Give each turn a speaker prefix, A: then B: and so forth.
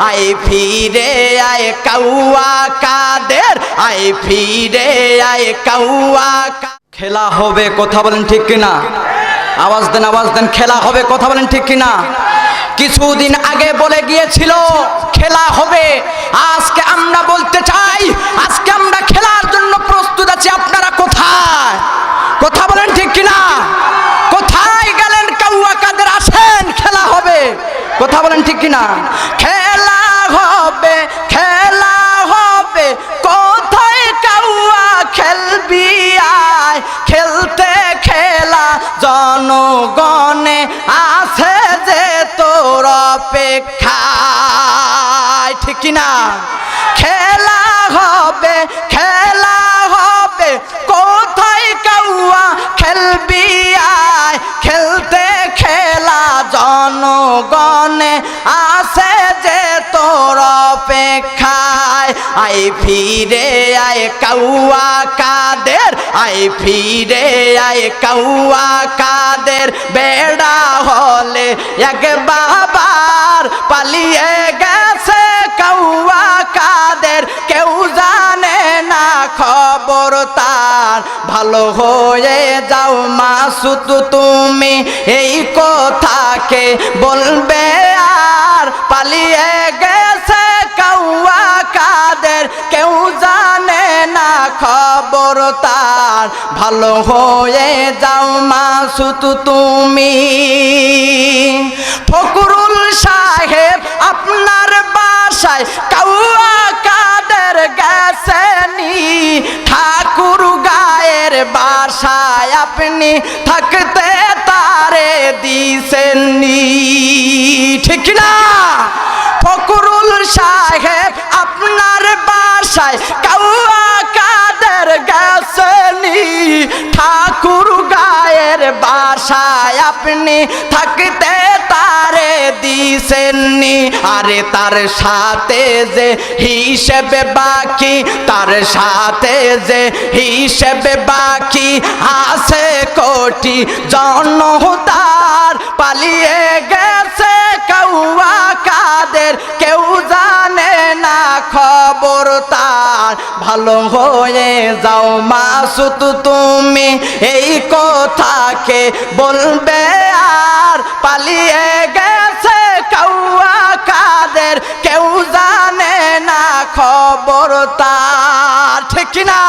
A: I ফিরে আয় কাউয়া কাদের? আই ফিরে আয় কাউয়া খেলা হবে, কথা বলেন ঠিক কিনা? আওয়াজ দেন আওয়াজ দেন, খেলা হবে, কথা বলেন ঠিক কিনা? কিছুদিন আগে বলে গিয়েছিল, খেলা হবে। আজকে আমরা বলতে চাই, আজকে আমরা খেলার জন্য প্রস্তুত আছি, আপনারা কোথায়? কথা বলেন ঠিক কিনা? কোথায় গেলেন কাউয়া কাদের? আসেন, খেলা হবে। কথা বলেন ঠিক কিনা? খেলা হবে, খেলা হবে। কোথায় কাউয়া খেলবি আয়? খেলতে খেলা জনগণে আছে যে তোর অপেক্ষায়, ঠিক কিনা? খেলা হবে খেলা হবে। কোথায় কাউয়া খেলবি আয়? খেলতে খেলা জনগণে আছে যে তোর অপেক্ষায়। আই ফিরে, আয় কাউয়া কাদের। আই ফিরে, আয় কাউয়া কাদের। বেড়া হলে এক বাবার পালিয়ে গেছে কাউয়া কাদের। কেউ জানে না খবর তার। ভালো হয়ে যাও মাসুদ, তুমি এই কথাকে বলবে খবর তার। ভালো হয়ে যাও মাসুদ তুমি। ফকরুল সাহেব আপনার বাসায় কাউয়া কাদের গেছেনি? ঠাকুর গায়ের বাসায় আপনি থাকতে তারে দিছেননি। ঠিক না? ফকরুল সাহেব আপনার বাসায় গায়ের বাসায় আপনি থাকতে তারে দিছেননি। আরে তার সাথে যে হিসেবে বাকি, তার সাথে যে হিসেবে বাকি আছে কোটি। জন্ম তার পালিয়ে গেছে খবর তার ভালো হয়ে যাও মাসুত তুমি এই কথাকে বলবে আর পালিয়ে গেছে কাউয়া কাদের কেউ জানে না খবর তার ঠিক না